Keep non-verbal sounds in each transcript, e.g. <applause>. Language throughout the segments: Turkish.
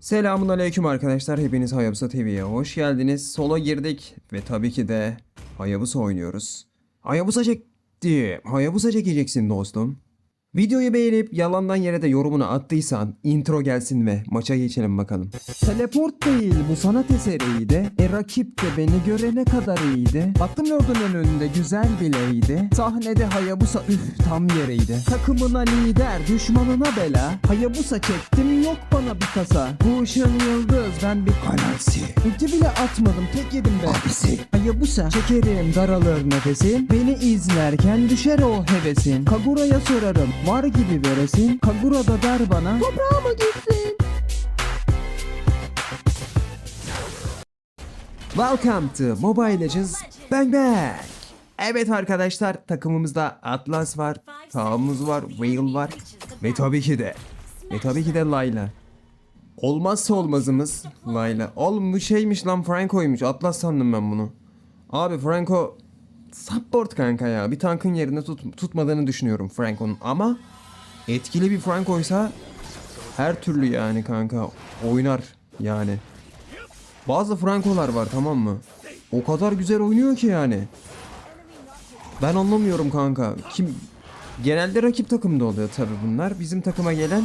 Selamun aleyküm arkadaşlar. Hepiniz Hayabusa TV'ye hoş geldiniz. Solo girdik ve tabii ki de Hayabusa oynuyoruz. Hayabusa çektim. Hayabusa çekeceksin dostum. Videoyu beğenip yalandan yere de yorumunu attıysan intro gelsin ve maça geçelim bakalım. Teleport değil bu sanat eseriydi. E rakip de beni görene kadar iyiydi. Baktım Lord'un önünde güzel bileydi. Sahnede Hayabusa üf tam yereydi. Takımına lider düşmanına bela. Hayabusa çektim yok bana bir kasa. Bu ışığın yıldız ben bir galaksi. Ulti bile atmadım tek yedim be. Abisi. Hayabusa çekerim daralır nefesim. Beni izlerken düşer o hevesin. Kagura'ya sorarım var gibi veresin. Kagura da der bana toprağa mı gitsin? Welcome to Mobile Legends Bang Bang. Evet arkadaşlar takımımızda Atlas var, Taumuz var, Whale var ve tabii ki de ve tabii ki de Layla. Olmazsa olmazımız Layla. Oğlum bu şeymiş lan Franco'ymuş. Atlas sandım ben bunu. Abi Franco support kanka ya. Bir tankın yerine tut, tutmadığını düşünüyorum Franco'nun ama etkili bir Franco'ysa her türlü yani kanka oynar yani. Bazı Franco'lar var tamam mı? O kadar güzel oynuyor ki yani. Ben anlamıyorum kanka. Kim genelde rakip takımda oluyor tabi bunlar. Bizim takıma gelen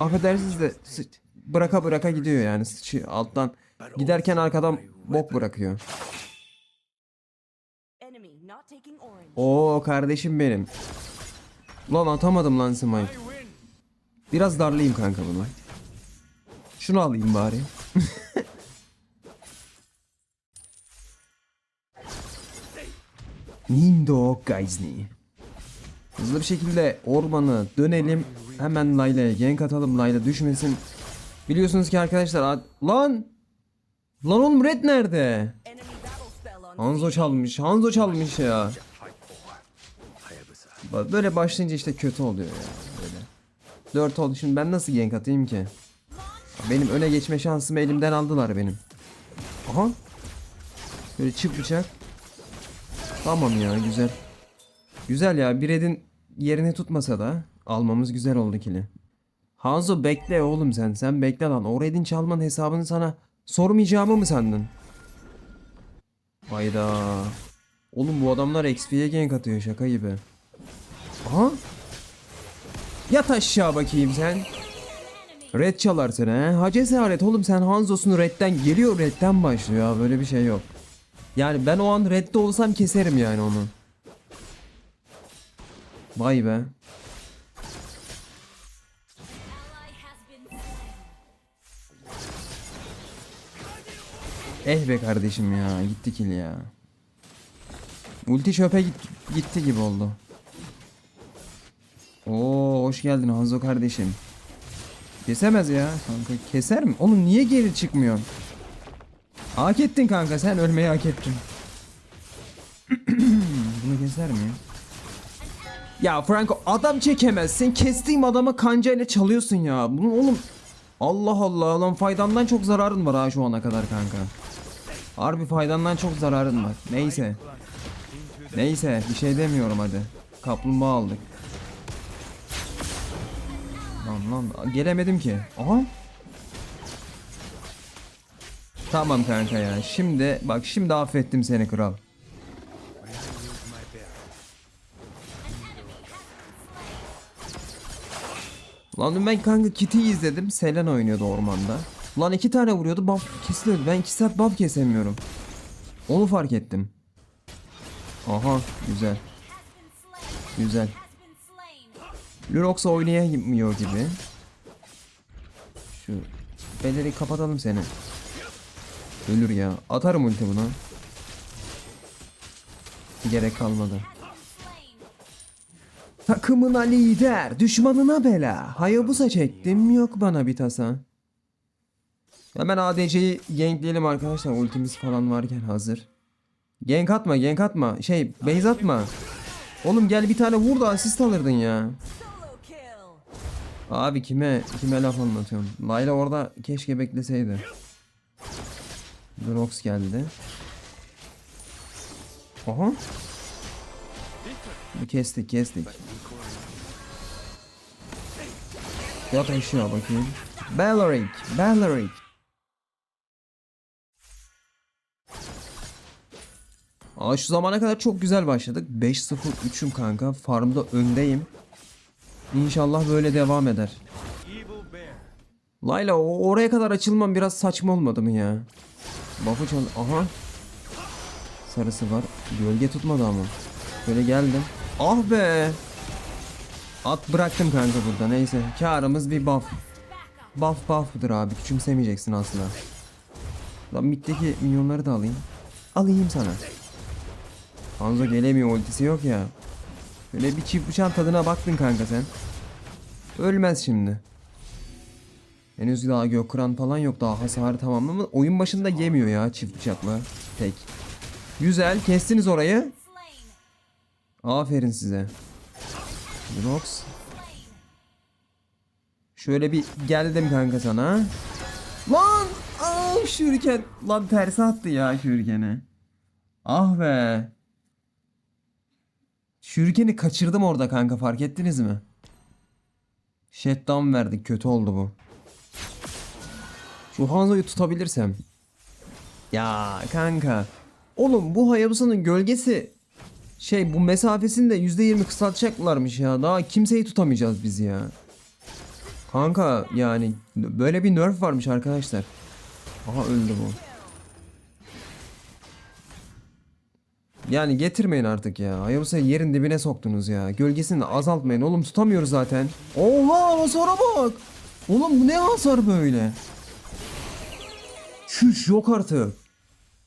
affedersiniz de bıraka bıraka gidiyor yani alttan giderken arkadan bok bırakıyor. Oo kardeşim benim. Lan atamadım lan smite. Biraz darlayayım kanka bunu. Şunu alayım bari. <laughs> Nindo Gaizni. Hızlı bir şekilde ormanı dönelim. Hemen Layla'ya gank atalım. Layla düşmesin. Biliyorsunuz ki arkadaşlar ad- lan Lan oğlum red nerede? Hanzo çalmış. Hanzo çalmış ya. Böyle başlayınca işte kötü oluyor ya. Böyle. 4 oldu. Şimdi ben nasıl gank atayım ki? Benim öne geçme şansımı elimden aldılar benim. Aha. Böyle çift bıçak. Tamam ya güzel. Güzel ya bir edin yerini tutmasa da almamız güzel oldu kili. Hanzo bekle oğlum sen. Sen bekle lan. O redin çalmanın hesabını sana sormayacağımı mı sandın? Hayda. Oğlum bu adamlar XP'ye gank atıyor şaka gibi. Aha. Yat aşağı bakayım sen. Red çalarsın he. Ha cesaret oğlum sen Hanzo'sun redden geliyor redden başlıyor ya böyle bir şey yok. Yani ben o an redde olsam keserim yani onu. Vay be. Eh be kardeşim ya gitti kill ya. Ulti çöpe git- gitti gibi oldu. Oo hoş geldin Hanzo kardeşim. Kesemez ya kanka keser mi? Oğlum niye geri çıkmıyorsun? Hak ettin kanka sen ölmeyi hak ettin. <clears throat> Bunu keser mi? Ya Franco adam çekemezsin. Kestiğim adama kancayla çalıyorsun ya. Bunun oğlum Allah Allah lan faydandan çok zararın var ha şu ana kadar kanka. Harbi faydandan çok zararın var. Neyse. Neyse bir şey demiyorum hadi. Kaplumbağa aldık. Lan lan gelemedim ki. Aha. Tamam kanka ya. Şimdi bak şimdi affettim seni kral. Lan ben kanka Kitty'yi izledim. Selen oynuyordu ormanda. Lan iki tane vuruyordu buff kesiliyordu. Ben iki saat buff kesemiyorum. Onu fark ettim. Aha güzel. Güzel. Lunox oynayamıyor gibi. Şu beleri kapatalım seni. Ölür ya. Atarım ulti buna. Gerek kalmadı. Takımına lider, düşmanına bela. Hayabusa çektim, yok bana bir tasa. Hemen ADC'yi gankleyelim arkadaşlar. Ultimiz falan varken hazır. Gank atma, gank atma. Şey, base atma. Oğlum gel bir tane vur da asist alırdın ya. Abi kime kime laf anlatıyorum. Layla orada keşke bekleseydi. Drox geldi. Aha. Kestik kestik. Yat aşağı bakayım. Belleric. Belleric. Aa şu zamana kadar çok güzel başladık. 5-0 3'üm kanka. Farmda öndeyim. İnşallah böyle devam eder. Layla oraya kadar açılmam biraz saçma olmadı mı ya? Buff'ı çal... Aha. Sarısı var. Gölge tutmadı ama. Böyle geldim. Ah be. At bıraktım kanka burada. Neyse. Karımız bir buff. Buff buff'dır abi. Küçümsemeyeceksin asla. Lan middeki minyonları da alayım. Alayım sana. Hanzo gelemiyor ultisi yok ya. Böyle bir çift bıçağın tadına baktın kanka sen. Ölmez şimdi. Henüz daha Gökkuran falan yok daha hasarı tamamlamadı. Oyun başında yemiyor ya çift bıçakla. Tek. Güzel kestiniz orayı. Aferin size. Rox. Şöyle bir geldim kanka sana. Lan! Aa, şuriken. Lan tersi attı ya şurikeni. Ah be. Şurikeni kaçırdım orada kanka fark ettiniz mi? Shutdown verdik kötü oldu bu. Şu Hanzo'yu tutabilirsem. Ya kanka. Oğlum bu Hayabusa'nın gölgesi şey bu mesafesini de %20 kısaltacaklarmış ya. Daha kimseyi tutamayacağız biz ya. Kanka yani böyle bir nerf varmış arkadaşlar. Aha öldü bu. Yani getirmeyin artık ya. Hayabusa'yı yerin dibine soktunuz ya. Gölgesini azaltmayın oğlum tutamıyoruz zaten. Oha hasara bak. Oğlum bu ne hasar böyle? Şuş yok artık.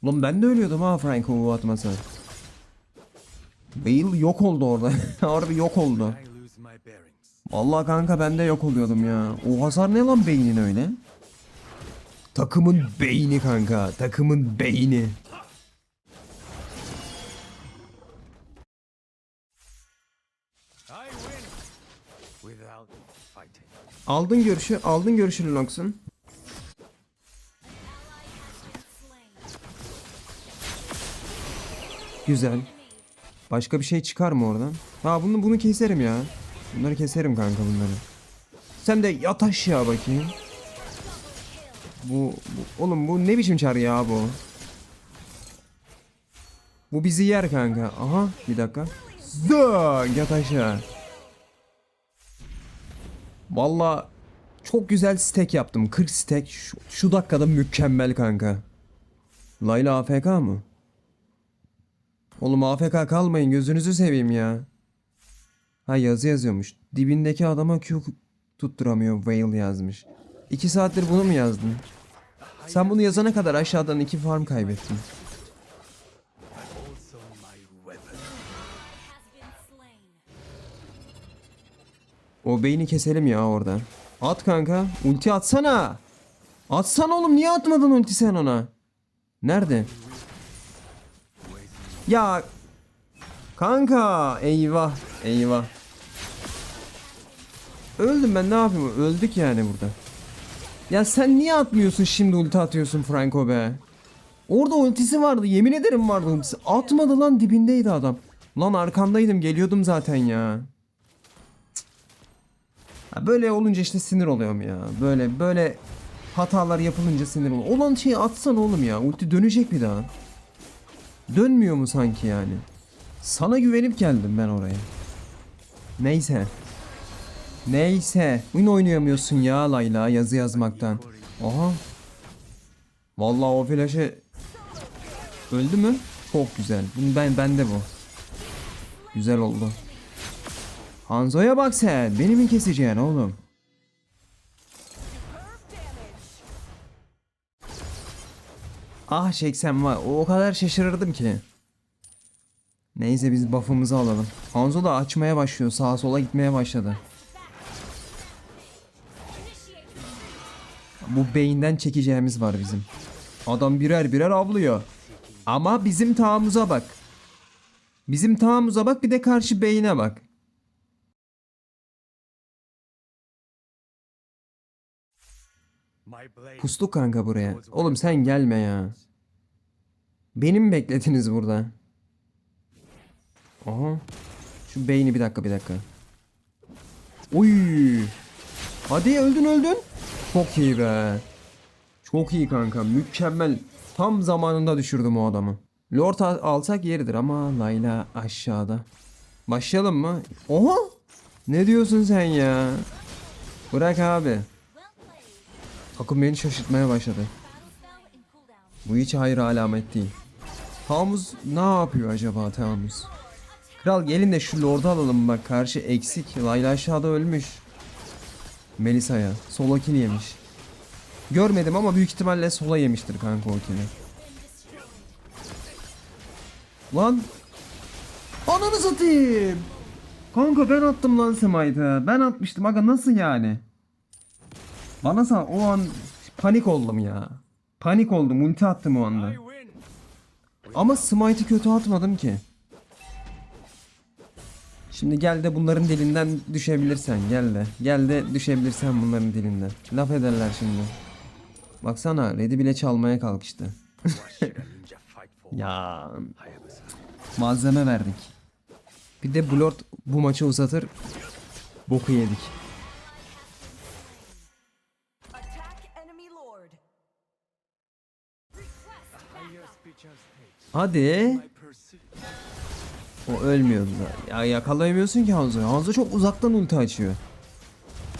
Ulan ben de ölüyordum ha Franco bu atmasa. Bale yok oldu orada. <laughs> Harbi yok oldu. Vallahi kanka ben de yok oluyordum ya. O hasar ne lan beynin öyle? Takımın beyni kanka. Takımın beyni. Aldın görüşü, aldın görüşü Lunox'un. Güzel. Başka bir şey çıkar mı oradan? Ha bunu bunu keserim ya. Bunları keserim kanka bunları. Sen de yat aşağı bakayım. Bu, bu oğlum bu ne biçim çar ya bu? Bu bizi yer kanka. Aha bir dakika. Zık yat aşağı. Valla çok güzel stack yaptım. 40 stack şu, şu dakikada mükemmel kanka. Layla AFK mı? Oğlum AFK kalmayın gözünüzü seveyim ya. Ha yazı yazıyormuş. Dibindeki adama Q tutturamıyor Whale yazmış. 2 saattir bunu mu yazdın? Sen bunu yazana kadar aşağıdan iki farm kaybettin. O beyni keselim ya orada. At kanka. Ulti atsana. Atsana oğlum niye atmadın ulti sen ona? Nerede? Ya kanka eyvah eyvah. Öldüm ben ne yapayım? Öldük yani burada. Ya sen niye atmıyorsun şimdi ulti atıyorsun Franco be? Orada ultisi vardı yemin ederim vardı ultisi. Atmadı lan dibindeydi adam. Lan arkandaydım geliyordum zaten ya. Böyle olunca işte sinir oluyorum ya. Böyle böyle hatalar yapılınca sinir oluyorum. Olan şeyi atsan oğlum ya. Ulti dönecek bir daha. Dönmüyor mu sanki yani? Sana güvenip geldim ben oraya. Neyse. Neyse. Oyun oynayamıyorsun ya Layla yazı yazmaktan. Aha. Vallahi o flaşı öldü mü? Çok güzel. Bunu ben bende bu. Güzel oldu. Hanzo'ya bak sen. Beni mi keseceksin oğlum? Ah çeksem var. O kadar şaşırırdım ki. Neyse biz buff'ımızı alalım. Hanzo da açmaya başlıyor. Sağa sola gitmeye başladı. Bu beyinden çekeceğimiz var bizim. Adam birer birer avlıyor. Ama bizim tağımıza bak. Bizim tağımıza bak bir de karşı beyine bak. Pustuk kanka buraya. Oğlum sen gelme ya. Beni mi beklediniz burada? Aha. Şu beyni bir dakika bir dakika. Uy. Hadi öldün öldün. Çok iyi be. Çok iyi kanka. Mükemmel. Tam zamanında düşürdüm o adamı. Lord al- alsak yeridir ama Layla aşağıda. Başlayalım mı? Oha! Ne diyorsun sen ya? Bırak abi. Takım beni şaşırtmaya başladı. Bu hiç hayır alamet değil. Tamuz ne yapıyor acaba Tamuz? Kral gelin de şu lordu alalım bak karşı eksik. Layla aşağıda ölmüş. Melisa'ya. Sola kill yemiş. Görmedim ama büyük ihtimalle sola yemiştir kanka o. Lan. Ananı satayım. Kanka ben attım lan Smite'ı. Ben atmıştım aga nasıl yani? Bana sa o an panik oldum ya. Panik oldum ulti attım o anda. Ama Smite'ı kötü atmadım ki. Şimdi gel de bunların dilinden düşebilirsen gel de. Gel de düşebilirsen bunların dilinden. Laf ederler şimdi. Baksana Red'i bile çalmaya kalkıştı. <laughs> Ya malzeme verdik. Bir de Blord bu maçı uzatır. Boku yedik. Hadi. O ölmüyordu da. Ya yakalayamıyorsun ki Hanzo'yu. Hanzo çok uzaktan ulti açıyor.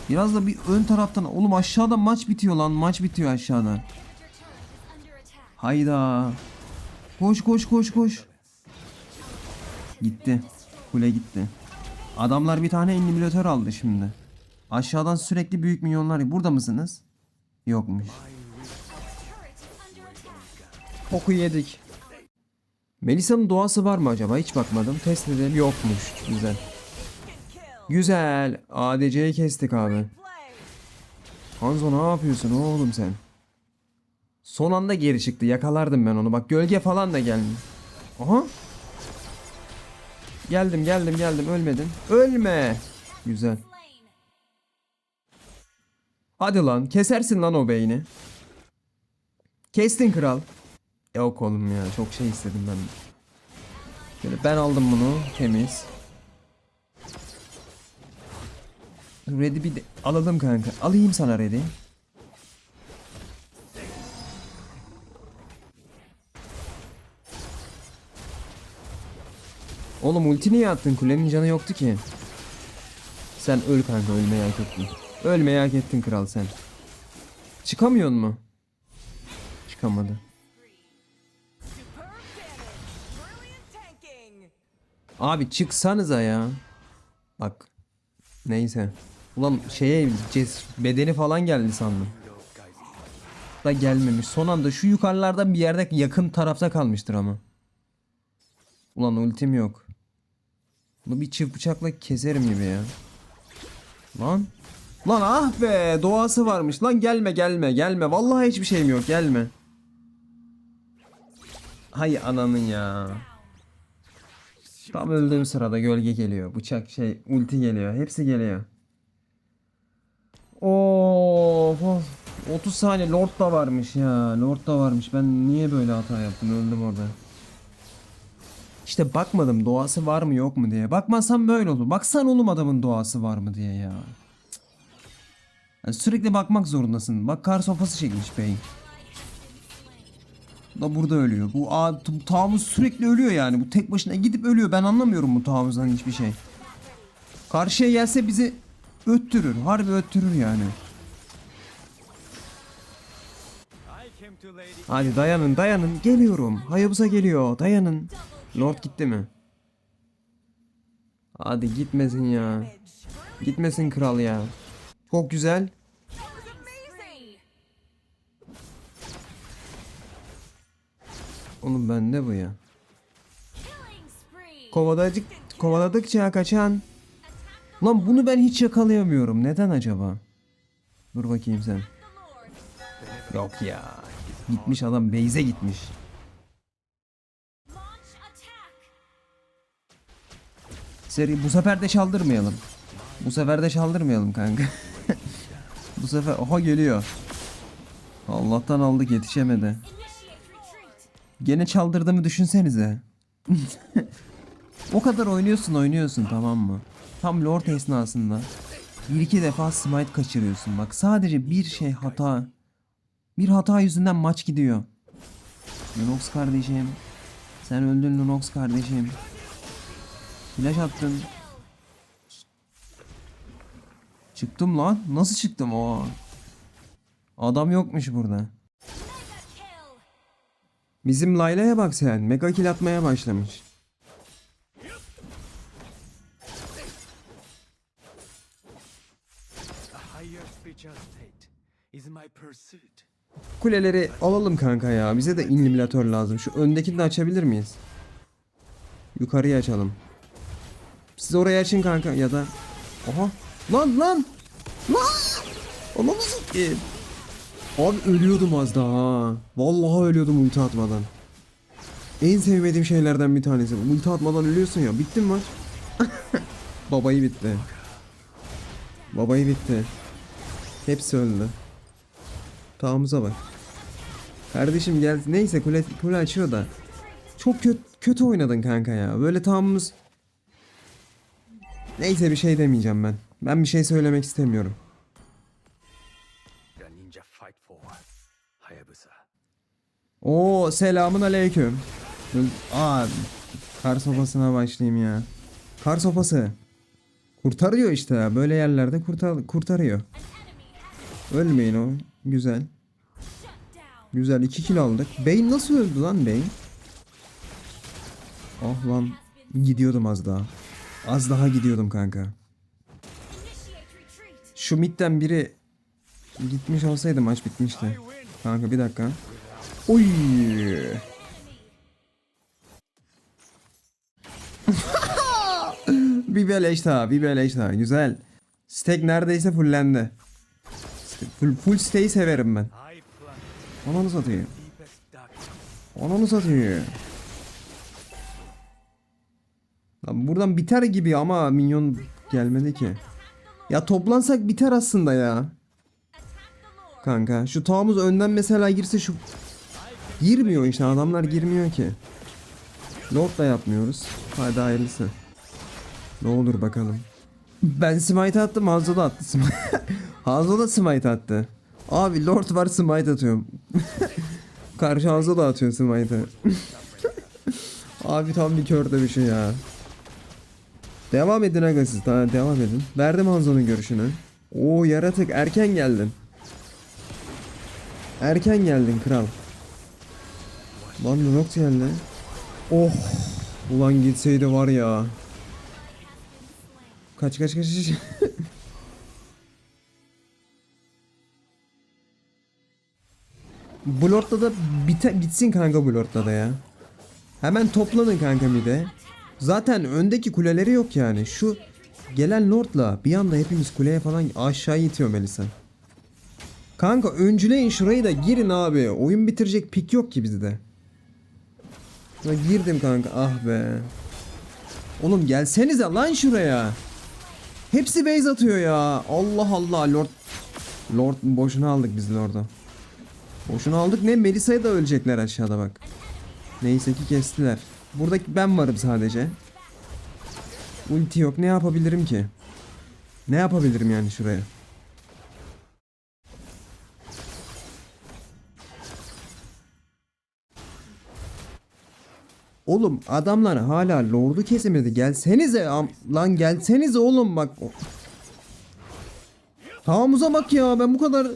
Biraz da bir ön taraftan. Oğlum aşağıda maç bitiyor lan. Maç bitiyor aşağıda. Hayda. Koş koş koş koş. Gitti. Kule gitti. Adamlar bir tane inhibitör aldı şimdi. Aşağıdan sürekli büyük milyonlar. Burada mısınız? Yokmuş. Oku yedik. Melisa'nın doğası var mı acaba? Hiç bakmadım. Test edelim. Yokmuş. Güzel. Güzel. ADC'yi kestik abi. Hanzo ne yapıyorsun oğlum sen? Son anda geri çıktı. Yakalardım ben onu. Bak gölge falan da gelmiyor. Aha. Geldim geldim geldim ölmedim. Ölme. Güzel. Hadi lan kesersin lan o beyni. Kestin kral. Yok oğlum ya çok şey istedim ben. Şöyle ben aldım bunu temiz. Red'i bir de alalım kanka. Alayım sana Red'i. Oğlum ulti niye attın? Kulenin canı yoktu ki. Sen öl kanka ölmeyi hak ettin. Ölmeyi hak ettin kral sen. Çıkamıyor mu? Çıkamadı. Abi çıksanıza ya. Bak. Neyse. Ulan şeye ces bedeni falan geldi sandım. Da gelmemiş. Son anda şu yukarılardan bir yerde yakın tarafta kalmıştır ama. Ulan ultim yok. Bunu bir çift bıçakla keserim gibi ya. Lan. Lan ah be doğası varmış. Lan gelme gelme gelme. Vallahi hiçbir şeyim yok gelme. Hay ananın ya. Tam öldüğüm sırada gölge geliyor. Bıçak şey ulti geliyor. Hepsi geliyor. Of, of. 30 saniye Lord da varmış ya. Lord da varmış. Ben niye böyle hata yaptım? Öldüm orada. İşte bakmadım doğası var mı yok mu diye. Bakmazsam böyle olur. Baksan oğlum adamın doğası var mı diye ya. Yani sürekli bakmak zorundasın. Bak kar sofası çekmiş bey. Da burada ölüyor. Bu a, bu sürekli ölüyor yani. Bu tek başına gidip ölüyor. Ben anlamıyorum bu taarruzdan hiçbir şey. Karşıya gelse bizi öttürür. Harbi öttürür yani. Hadi dayanın dayanın. Geliyorum. Hayabusa geliyor. Dayanın. Lord gitti mi? Hadi gitmesin ya. Gitmesin kral ya. Çok güzel. Oğlum bende bu ya. Kovaladık, kovaladıkça kaçan. Lan bunu ben hiç yakalayamıyorum. Neden acaba? Dur bakayım sen. Yok ya. Gitmiş adam Beyze gitmiş. Seri bu sefer de çaldırmayalım. Bu sefer de çaldırmayalım kanka. <laughs> bu sefer oha geliyor. Allah'tan aldık yetişemedi. Gene çaldırdığımı düşünsenize. <laughs> o kadar oynuyorsun oynuyorsun tamam mı? Tam lord esnasında. Bir iki defa smite kaçırıyorsun. Bak sadece bir şey hata. Bir hata yüzünden maç gidiyor. Lunox kardeşim. Sen öldün Lunox kardeşim. Flash attın. Çıktım lan. Nasıl çıktım o? Adam yokmuş burada. Bizim Layla'ya bak sen. Mega kill atmaya başlamış. Kuleleri alalım kanka ya. Bize de inhibilatör lazım. Şu öndekini de açabilir miyiz? Yukarıya açalım. Siz oraya açın kanka ya da... Aha. Lan lan! Lan! Ananı satayım. Abi ölüyordum az daha ha. Vallahi ölüyordum ulti atmadan. En sevmediğim şeylerden bir tanesi. Ulti atmadan ölüyorsun ya. Bitti mi? <laughs> Babayı bitti. Babayı bitti. Hepsi öldü. Tağımıza bak. Kardeşim gel neyse kule, kule açıyor da. Çok kötü kötü oynadın kanka ya. Böyle tağımımız Neyse bir şey demeyeceğim ben. Ben bir şey söylemek istemiyorum. Oo selamun aleyküm. Aa kar sopasına başlayayım ya. Kar sopası. Kurtarıyor işte. Böyle yerlerde kurtar kurtarıyor. Ölmeyin o. Güzel. Güzel 2 kill aldık. Bane nasıl öldü lan Bane? Ah lan gidiyordum az daha. Az daha gidiyordum kanka. Şu midden biri gitmiş olsaydı maç bitmişti. Kanka bir dakika. Oy. <laughs> bir beleş daha, bir. Güzel. Stack neredeyse fullendi. Full, full stack'i severim ben. Ananı satayım. Ananı satayım. Lan buradan biter gibi ama minyon gelmedi ki. Ya toplansak biter aslında ya. Kanka şu tağımız önden mesela girse şu... Girmiyor işte adamlar girmiyor ki. Lord da yapmıyoruz. Hadi hayırlısı. Ne olur bakalım. Ben smite attım Hanzo da attı smite. <laughs> Da smite attı. Abi Lord var smite atıyorum. <laughs> Karşı Hanzo da atıyor smite'ı. <laughs> Abi tam bir kör dövüşü ya. Devam edin aga siz. Devam edin. Verdim Hanzo'nun görüşünü. Oo yaratık erken geldin. Erken geldin kral. Lan Lunox geldi. Oh. Ulan gitseydi var ya. Kaç kaç kaç. kaç. <laughs> Blort'ta da bite, bitsin kanka Blort'ta da ya. Hemen toplanın kanka mide. Zaten öndeki kuleleri yok yani. Şu gelen Lord'la bir anda hepimiz kuleye falan aşağı itiyor Melisa. Kanka öncüleyin şurayı da girin abi. Oyun bitirecek pik yok ki bizde. Ya girdim kanka ah be. Oğlum gelsenize lan şuraya. Hepsi base atıyor ya. Allah Allah Lord. Lord boşuna aldık biz Lord'u. Boşuna aldık ne Melisa'ya da ölecekler aşağıda bak. Neyse ki kestiler. Buradaki ben varım sadece. Ulti yok ne yapabilirim ki? Ne yapabilirim yani şuraya? Oğlum adamlar hala lordu kesemedi. Gelsenize lan gelsenize oğlum bak. Tağımıza bak ya ben bu kadar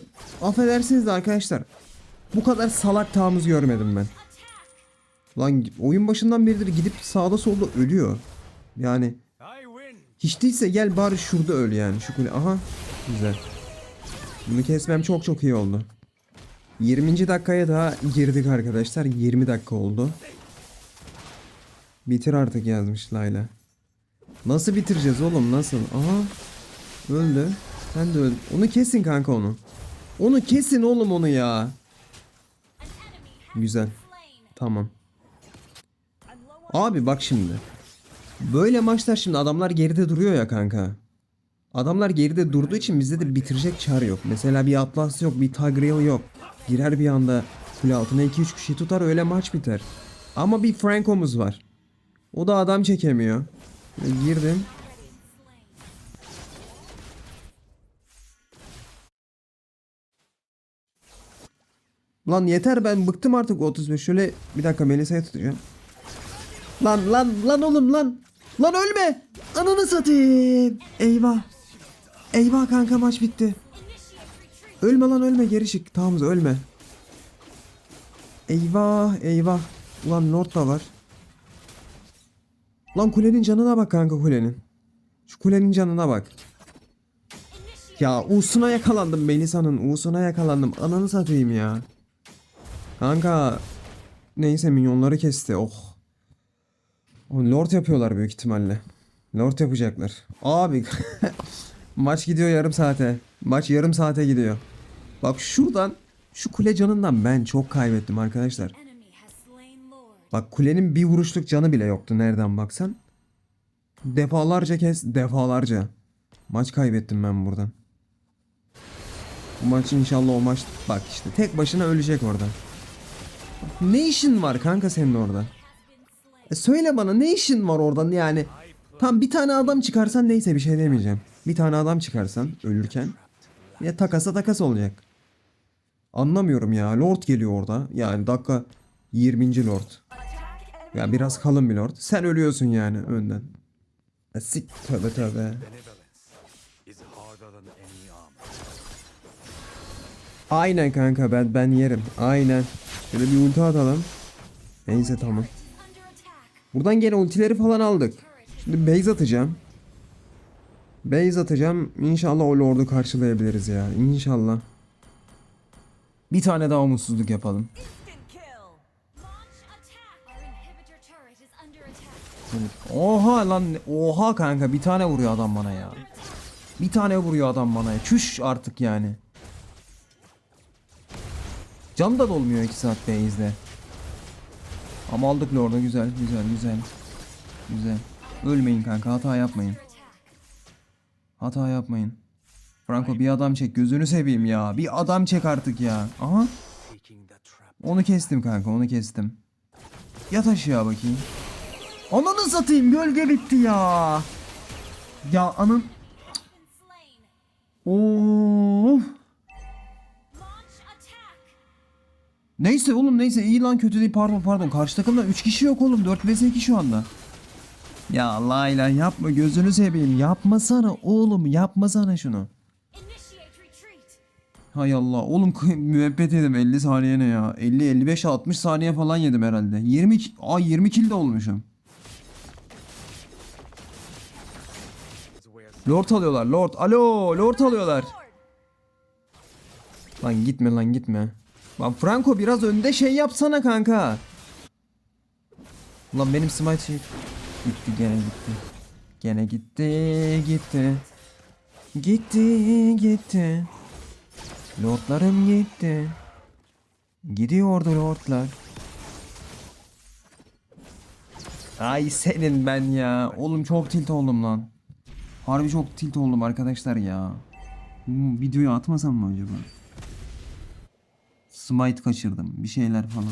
affedersiniz de arkadaşlar. Bu kadar salak tağımız görmedim ben. Lan oyun başından beridir gidip sağda solda ölüyor. Yani hiç değilse gel bari şurada öl yani şu kule. Aha güzel. Bunu kesmem çok çok iyi oldu. 20. dakikaya daha girdik arkadaşlar. 20 dakika oldu. Bitir artık yazmış Layla. Nasıl bitireceğiz oğlum nasıl? Aha. Öldü. Sen de öldün. Onu kesin kanka onu. Onu kesin oğlum onu ya. Güzel. Tamam. Abi bak şimdi. Böyle maçlar şimdi adamlar geride duruyor ya kanka. Adamlar geride durduğu için bizde de bitirecek çar yok. Mesela bir Atlas yok, bir Tigreal yok. Girer bir anda kule altına 2-3 kişi tutar öyle maç biter. Ama bir Franco'muz var. O da adam çekemiyor. E, girdim. Lan yeter ben bıktım artık 35. Şöyle bir dakika Melisa'yı tutacağım. Lan lan lan oğlum lan. Lan ölme. Ananı satayım. Eyvah. Eyvah kanka maç bitti. Ölme lan ölme geri çık. Tamamız ölme. Eyvah eyvah. Ulan Lord da var. Lan kulenin canına bak kanka kulenin. Şu kulenin canına bak. Ya Uğuz'una yakalandım Melisa'nın. Uğuz'una yakalandım. Ananı satayım ya. Kanka. Neyse minyonları kesti. Oh. Lord yapıyorlar büyük ihtimalle. Lord yapacaklar. Abi. <laughs> Maç gidiyor yarım saate. Maç yarım saate gidiyor. Bak şuradan şu kule canından ben çok kaybettim arkadaşlar. Bak kulenin bir vuruşluk canı bile yoktu nereden baksan. Defalarca kez defalarca. Maç kaybettim ben buradan. Bu maç inşallah o maç bak işte tek başına ölecek orada. Ne işin var kanka senin orada? E söyle bana ne işin var oradan yani? Tam bir tane adam çıkarsan neyse bir şey demeyeceğim. Bir tane adam çıkarsan ölürken ya takasa takas olacak. Anlamıyorum ya. Lord geliyor orada. Yani dakika 20. Lord. Ya biraz kalın bir Lord. Sen ölüyorsun yani önden. Ya Sik tövbe tövbe. Aynen kanka ben ben yerim. Aynen. Şöyle bir ulti atalım. Neyse tamam. Buradan gene ultileri falan aldık. Şimdi base atacağım. Base atacağım. İnşallah o Lord'u karşılayabiliriz ya. İnşallah. Bir tane daha umutsuzluk yapalım. Oha lan oha kanka bir tane vuruyor adam bana ya. Bir tane vuruyor adam bana ya. Çüş artık yani. Cam da dolmuyor 2 saat base'de. Ama aldık Lord'u güzel güzel güzel. Güzel. Ölmeyin kanka hata yapmayın. Hata yapmayın. Franco bir adam çek gözünü seveyim ya. Bir adam çek artık ya. Aha onu kestim kanka onu kestim. Yat aşağı bakayım. Ananı satayım gölge bitti ya. Ya anın. Of. Neyse oğlum neyse iyi lan kötü değil pardon pardon. Karşı takımda 3 kişi yok oğlum 4 vs 2 şu anda. Ya Layla yapma gözünü seveyim yapmasana oğlum yapmasana şunu. Hay Allah oğlum müebbet yedim 50 saniye ne ya 50 55 60 saniye falan yedim herhalde 20 ki- aa 20 kill de olmuşum Lord alıyorlar Lord alo Lord alıyorlar Lan gitme lan gitme Lan Franco biraz önde şey yapsana kanka Lan benim smite şey Gitti gene gitti Gene gitti gitti Gitti gitti Lordlarım gitti. Gidiyordu lordlar. Ay senin ben ya. Oğlum çok tilt oldum lan. Harbi çok tilt oldum arkadaşlar ya. Bu videoyu atmasam mı acaba? Smite kaçırdım. Bir şeyler falan.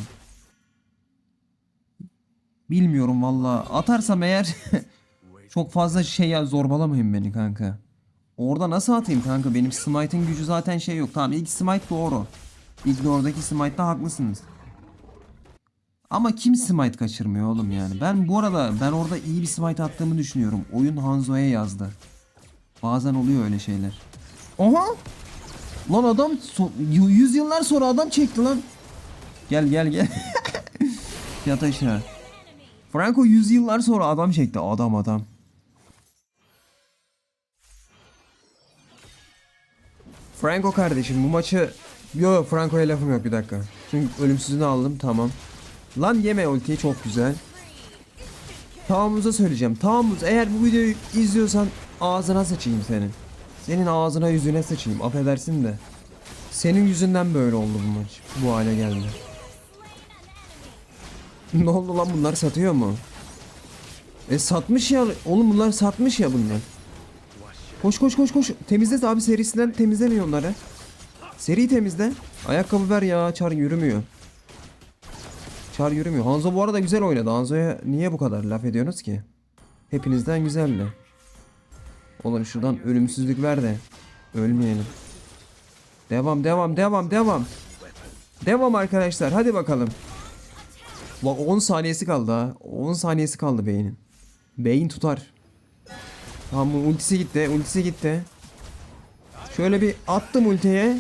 Bilmiyorum valla. Atarsam eğer <laughs> çok fazla şey ya zorbalamayın beni kanka. Orada nasıl atayım kanka? Benim smite'ın gücü zaten şey yok. Tamam ilk smite doğru. İlk oradaki smite'da haklısınız. Ama kim smite kaçırmıyor oğlum yani? Ben bu arada ben orada iyi bir smite attığımı düşünüyorum. Oyun Hanzo'ya yazdı. Bazen oluyor öyle şeyler. Oha! Lan adam so- y- yüz yıllar sonra adam çekti lan. Gel gel gel. <laughs> Yat aşağı. Franco yüz yıllar sonra adam çekti. Adam adam. Franco kardeşim bu maçı... Yo yo Franco'ya lafım yok bir dakika. Çünkü ölümsüzünü aldım tamam. Lan yeme ultiyi çok güzel. Tamamımıza söyleyeceğim. Tamamımız eğer bu videoyu izliyorsan ağzına sıçayım senin. Senin ağzına yüzüne sıçayım affedersin de. Senin yüzünden böyle oldu bu maç. Bu hale geldi. ne oldu lan bunlar satıyor mu? E satmış ya. Oğlum bunlar satmış ya bunlar. Koş koş koş koş. Temizle abi serisinden temizlemiyor onları. Seri temizle. Ayakkabı ver ya. Çar yürümüyor. Çar yürümüyor. Hanzo bu arada güzel oynadı. Hanzo'ya niye bu kadar laf ediyorsunuz ki? Hepinizden güzeldi. Oğlum şuradan ölümsüzlük ver de ölmeyelim. Devam devam devam devam. Devam arkadaşlar hadi bakalım. Bak 10 saniyesi kaldı ha. 10 saniyesi kaldı beynin. Beyin tutar. Tamam ultisi gitti. Ultisi gitti. Şöyle bir attım ultiye.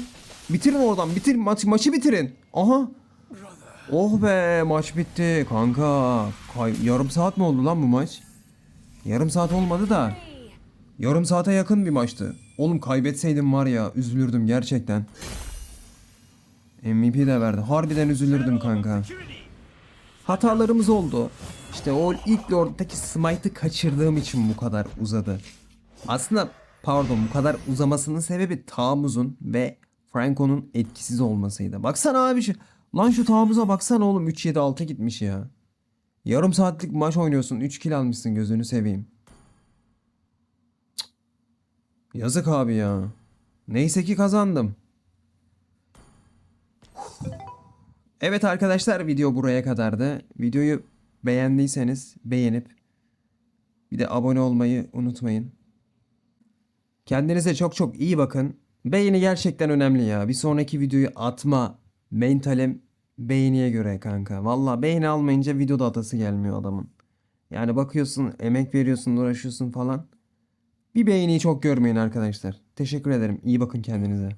Bitirin oradan. Bitir maç, maçı bitirin. Aha. Oh be maç bitti kanka. Kay- yarım saat mi oldu lan bu maç? Yarım saat olmadı da. Yarım saate yakın bir maçtı. Oğlum kaybetseydim var ya üzülürdüm gerçekten. MVP de verdi. Harbiden üzülürdüm kanka. Hatalarımız oldu. İşte o ilk Lord'daki smite'ı kaçırdığım için bu kadar uzadı. Aslında pardon bu kadar uzamasının sebebi Tamuz'un ve Franco'nun etkisiz olmasıydı. Baksana abi şu. Lan şu Tamuz'a baksana oğlum 3-7-6 gitmiş ya. Yarım saatlik maç oynuyorsun 3 kill almışsın gözünü seveyim. Yazık abi ya. Neyse ki kazandım. Evet arkadaşlar video buraya kadardı. Videoyu beğendiyseniz beğenip bir de abone olmayı unutmayın. Kendinize çok çok iyi bakın. Beğeni gerçekten önemli ya. Bir sonraki videoyu atma mentalim beğeniye göre kanka. Valla beğeni almayınca videoda atası gelmiyor adamın. Yani bakıyorsun emek veriyorsun uğraşıyorsun falan. Bir beğeniyi çok görmeyin arkadaşlar. Teşekkür ederim. İyi bakın kendinize.